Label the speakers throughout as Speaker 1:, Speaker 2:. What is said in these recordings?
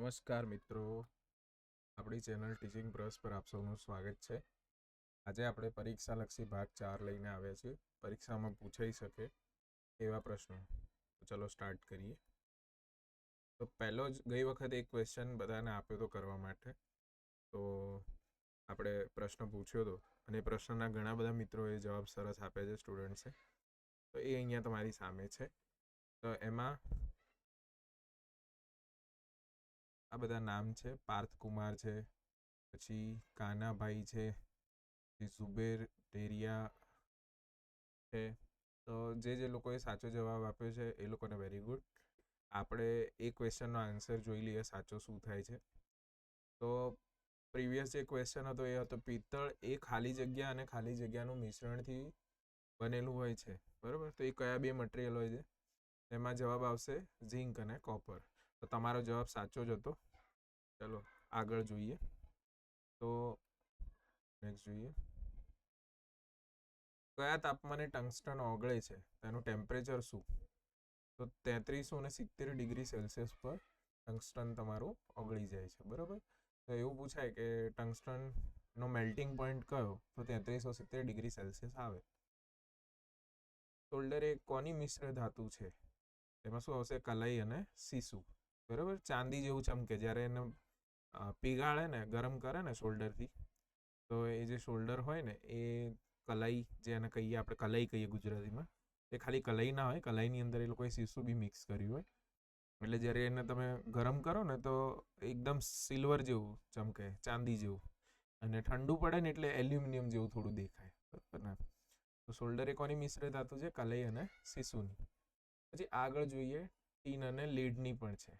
Speaker 1: નમસ્કાર મિત્રો. આપણી ચેનલ ટીચિંગ બ્રશ પર આપ સૌનું સ્વાગત છે. આજે આપણે પરીક્ષાલક્ષી ભાગ ચાર લઈને આવ્યા છીએ. પરીક્ષામાં પૂછાઈ શકે એવા પ્રશ્નો. ચલો સ્ટાર્ટ કરીએ. તો પહેલો જ ગઈ વખત એક ક્વેશ્ચન બધાને આપ્યો હતો કરવા માટે. તો આપણે પ્રશ્ન પૂછ્યો હતો અને પ્રશ્નના ઘણા બધા મિત્રોએ જવાબ સરસ આપ્યા છે સ્ટુડન્ટ્સે તો એ અહીંયા તમારી સામે છે. તો એમાં આ બધા નામ છે. પાર્થ કુમાર છે. પછી કાનાભાઈ છે. પછી ઝુબેર ટેરિયા છે. તો જે જે લોકોએ સાચો જવાબ આપ્યો છે એ લોકોને વેરી ગુડ આપણે એ ક્વેશ્ચનનો આન્સર જોઈ લઈએ સાચો શું થાય છે. તો પ્રીવિયસ જે ક્વેશ્ચન હતો એ હતો, પિત્તળ એ ખાલી જગ્યા અને ખાલી જગ્યાનું મિશ્રણથી બનેલું હોય છે. બરાબર? તો એ કયા બે મટીરિયલ હોય છે? એમાં જવાબ આવશે ઝિંક અને કોપર. તો તમારો જવાબ સાચો જ હતો. ચલો, આગળ જોઈએ. તો નેક્સ્ટ જોઈએ. કયા તાપમાને ટંગસ્ટન ઓગળે છે? તેનું ટેમ્પરેચર શું? તો તેત્રીસો ને સિત્તેર ડિગ્રી સેલ્સિયસ પર ટંગસ્ટન તમારું ઓગળી જાય છે, બરાબર? તો એવું પૂછાય કે ટંગસ્ટનનો મેલ્ટિંગ પોઈન્ટ કયો? તો તેત્રીસો સિત્તેર ડિગ્રી સેલ્સિયસ આવે. સોલ્ડર એ કોની મિશ્ર ધાતુ છે? એમાં શું આવશે? કલાઈ અને સીસુ. બરાબર? ચાંદી જેવું ચમકે જ્યારે એને પીગાળે ને, ગરમ કરે ને શોલ્ડરથી તો એ જે શોલ્ડર હોય ને, એ કલાઈ જે એને કહીએ આપણે, કલાઈ કહીએ ગુજરાતીમાં, એ ખાલી કલાઈ ના હોય, કલાઈની અંદર એ લોકોએ સીસું બી મિક્સ કર્યું હોય. એટલે જ્યારે એને તમે ગરમ કરો ને, તો એકદમ સિલ્વર જેવું ચમકે ચાંદી જેવું. અને ઠંડુ પડે ને, એટલે એલ્યુમિનિયમ જેવું થોડું દેખાય. તો શોલ્ડર એ કોની મિશ્ર ધાતુ છે, કલાઈ અને સીસુની પછી આગળ જોઈએ, ટીન અને લીડની પણ છે.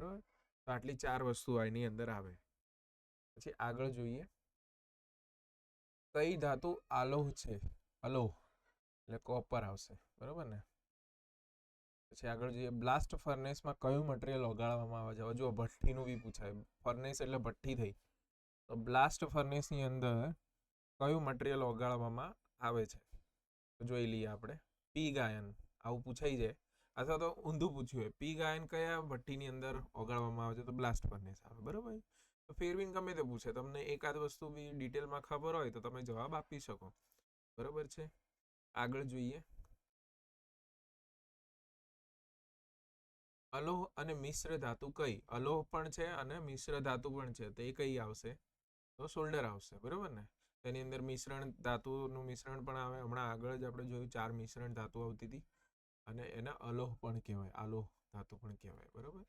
Speaker 1: બરાબર? તો આટલી ચાર વસ્તુ આની અંદર આવે. પછી આગળ જોઈએ. કઈ ધાતુ આલોહ છે? અલોહ એટલે કોપર આવશે. બરાબર ને? પછી આગળ જોઈએ. બ્લાસ્ટ ફર્નેસમાં કયું મટીરિયલ ઓગાળવામાં આવે છે? જો ભઠ્ઠીનું બી પૂછાય. ફર્નેસ એટલે ભઠ્ઠી થઈ. તો બ્લાસ્ટ ફર્નેસની અંદર કયું મટીરિયલ ઓગાળવામાં આવે છે? જોઈ લઈએ આપણે. પી ગાયન આવું પૂછાઈ જાય. અથવા તો ઊંધું પૂછ્યું હોય. પી ગાયન કયા ભઠ્ઠીની અંદર ઓગાળવામાં આવે છે? તો બ્લાસ્ટ બને સારું બરાબર? તો ફેરવીને ગમે તે પૂછે. તમને એકાદ વસ્તુ બી ડિટેલમાં ખબર હોય તો તમે જવાબ આપી શકો. બરાબર છે? આગળ જોઈએ. અલોહ અને મિશ્ર ધાતુ કઈ? અલોહ પણ છે અને મિશ્ર ધાતુ પણ છે. તો એ કઈ આવશે? તો શોલ્ડર આવશે. બરાબર ને? તેની અંદર મિશ્રણ ધાતુનું મિશ્રણ પણ આવે. હમણાં આગળ જ આપણે જોયું ચાર મિશ્રણ ધાતુ આવતી હતી. અને એને અલોહ પણ કહેવાય, આલોહ ધાતુ પણ કહેવાય, બરાબર?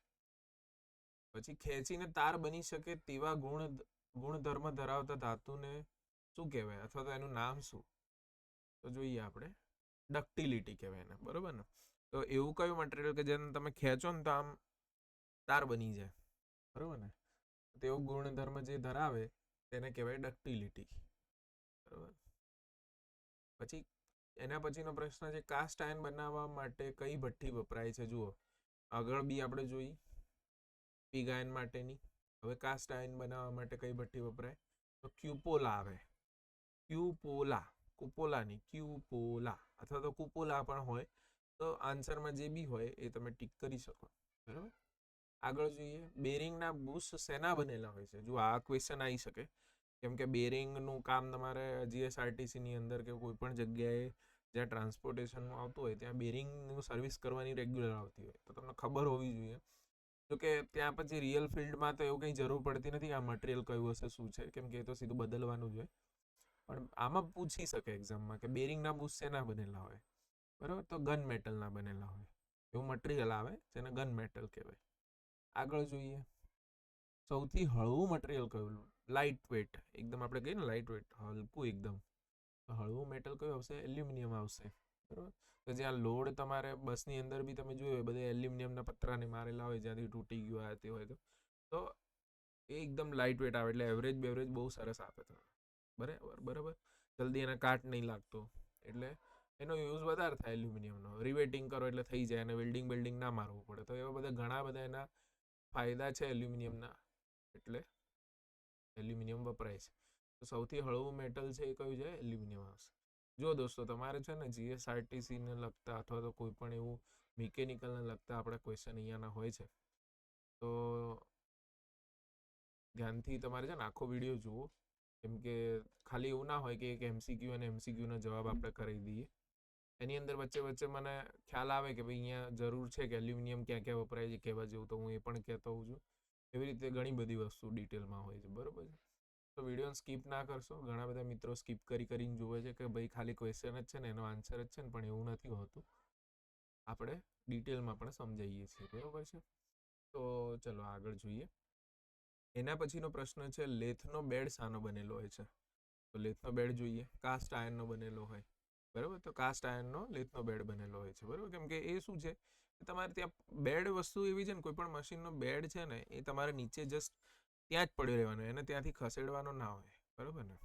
Speaker 1: પછી ખેંચીને તાર બની શકે તેવા ગુણ, ગુણધર્મ ધરાવતા ધાતુને શું કહેવાય? અથવા તો એનું નામ શું? તો જોઈએ આપણે. ડક્ટિલિટી કહેવાય એને, બરાબર ને? તો એવું કયું મટીરિયલ કે જેને તમે ખેંચો ને તો આમ તાર બની જાય, બરાબર ને? તેવો ગુણધર્મ જે ધરાવે તેને કહેવાય ડક્ટિલિટી, બરાબર? પછી એના પછીનો પ્રશ્ન છે, કાસ્ટ આયન બનાવવા માટે કઈ ભઠ્ઠી વપરાય છે? જુઓ, આગળ બી આપણે જોઈ, પીગ આયન માટેની. હવે કાસ્ટ આયન બનાવવા માટે કઈ ભઠ્ઠી વપરાય? તો ક્યુપોલા આવે. ક્યુપોલા, કુપોલાની, ક્યુપોલા, અથવા તો કુપોલા પણ હોય. તો આન્સરમાં જે બી હોય એ તમે ટીક કરી શકો. બરાબર? આગળ જોઈએ, બેરિંગના બુશ શેના બનેલા હોય છે? જો આ ક્વેશ્ચન આવી શકે. કેમ કે બેરિંગનું કામ તમારે જીએસઆરટીસીની અંદર કે કોઈ પણ જગ્યાએ જ્યાં ટ્રાન્સપોર્ટેશનનું આવતું હોય, ત્યાં બેરિંગનું સર્વિસ કરવાની રેગ્યુલર આવતી હોય. તો તમને ખબર હોવી જોઈએ. જો કે ત્યાં પછી રિયલ ફિલ્ડમાં તો એવું કંઈ જરૂર પડતી નથી આ મટીરિયલ કયું હશે, શું છે? કેમ કે એ તો સીધું બદલવાનું જ હોય. પણ આમાં પૂછી શકે એક્ઝામમાં કે બેરિંગના બુશ શેના બનેલા હોય. બરાબર? તો ગન મેટલના બનેલા હોય. એવું મટીરિયલ આવે જેને ગન મેટલ કહેવાય. આગળ જોઈએ. સૌથી હળવું મટીરિયલ કયું? લાઇટ વેટ એકદમ આપણે કહીએ ને લાઇટ વેટ હલકું એકદમ. હળવું મેટલ કયું આવશે? એલ્યુમિનિયમ આવશે. બરાબર? તો જ્યાં લોડ તમારે બસની અંદર બી તમે જોયું હોય, બધા એલ્યુમિનિયમના પતરાને મારેલા હોય, જ્યાંથી તૂટી ગયું આ તે હોય તો. તો એ એકદમ લાઇટ વેટ આવે, એટલે એવરેજ બેવરેજ બહુ સરસ આપે તો બરાબર બરાબર? જલ્દી એના કાટ નહીં લાગતો. એટલે એનો યુઝ વધારે થાય એલ્યુમિનિયમનો. રિવેટિંગ કરો એટલે થઈ જાય અને વેલ્ડિંગ બિલ્ડિંગ ના મારવું પડે. તો એવા બધા ઘણા બધા એના ફાયદા છે એલ્યુમિનિયમના. એટલે એલ્યુમિનિયમ વપરાય છે. તો સૌથી હળવું મેટલ છે એ કયું છે? એલ્યુમિનિયમ આવશે. જો દોસ્તો, તમારે છે ને જીએસઆરટીસીને લગતા અથવા તો કોઈ પણ એવું મિકેનિકલને લગતા આપણા ક્વેશ્ચન અહીંયાના હોય છે. તો ધ્યાનથી તમારે છે ને આખો વીડિયો જુઓ. કેમ કે ખાલી એવું ના હોય કે એક એમસીક્યુ અને એમસીક્યુનો જવાબ આપણે કરી દઈએ. એની અંદર વચ્ચે વચ્ચે મને ખ્યાલ આવે કે ભાઈ અહીંયા જરૂર છે કે એલ્યુમિનિયમ ક્યાં ક્યાં વપરાય છે કહેવા જેવું તો હું એ પણ કહેતો હોઉં છું. એવી રીતે ઘણી બધી વસ્તુ ડિટેલમાં હોય છે, બરોબર છે? તો વિડીયોને સ્કીપ ના કરશો. ઘણા બધા મિત્રો સ્કીપ કરી કરીને જુએ છે કે ભાઈ ખાલી ક્વેશ્ચન જ છે ને, એનો આન્સર જ છે ને, પણ એવું નથી હોતું. આપણે ડિટેલમાં પણ સમજાવીએ છીએ, બરોબર છે? તો ચલો આગળ જોઈએ. એના પછીનો પ્રશ્ન છે, લેથનો બેડ શાનો બનેલો હોય છે? તો લેથનો બેડ જોઈએ. કાસ્ટ આયર્નનો બનેલો હોય. બરાબર? તો કાસ્ટ આયર્નનો લેથનો બેડ બનેલો હોય છે, બરાબર? કેમ કે એ શું છે? તમારે ત્યાં બેડ વસ્તુ એવી છે ને, કોઈ પણ મશીનનો બેડ છે ને, એ તમારે નીચે જસ્ટ ત્યાં જ પડ્યો રહેવાનો, એને ત્યાંથી ખસેડવાનો ના હોય, બરાબર ને?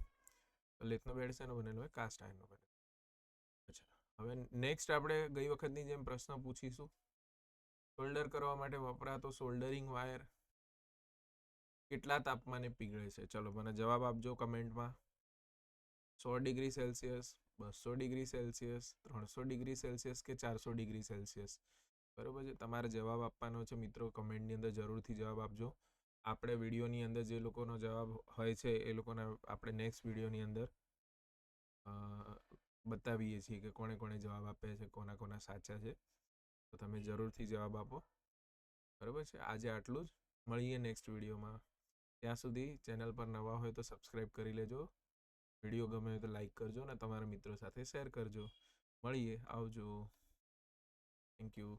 Speaker 1: તો લેથનો બેડ શેનો બનેલો હોય કાસ્ટ આયર્નનો બનેલો અચ્છા, હવે નેક્સ્ટ આપણે ગઈ વખતની જેમ પ્રશ્ન પૂછીશું. સોલ્ડર કરવા માટે વપરાતો સોલ્ડરિંગ વાયર કેટલા તાપમાને પીગળે છે? ચલો, મને જવાબ આપજો કમેન્ટમાં. સો ડિગ્રી સેલ્સિયસ, બસો ડિગ્રી સેલ્સિયસ, ત્રણસો ડિગ્રી સેલ્સિયસ કે ચારસો ડિગ્રી સેલ્સિયસ? બરાબર છે? તમારે જવાબ આપવાનો છે મિત્રો, કમેન્ટની અંદર જરૂરથી જવાબ આપજો. આપણે વિડીયોની અંદર જે લોકોનો જવાબ હોય છે, એ લોકોના આપણે નેક્સ્ટ વિડીયોની અંદર બતાવીએ છીએ કે કોણે કોણે જવાબ આપ્યા છે, કોના કોના સાચા છે. તો તમે જરૂરથી જવાબ આપો. બરાબર છે? આજે આટલું જ. મળીએ નેક્સ્ટ વિડીયોમાં. ત્યાં સુધી ચેનલ પર નવા હોય તો સબસ્ક્રાઈબ કરી લેજો. વીડિયો ગમે તો લાઈક કરજો અને તમારા મિત્રો સાથે શેર કરજો. મળીએ, આવજો. Thank you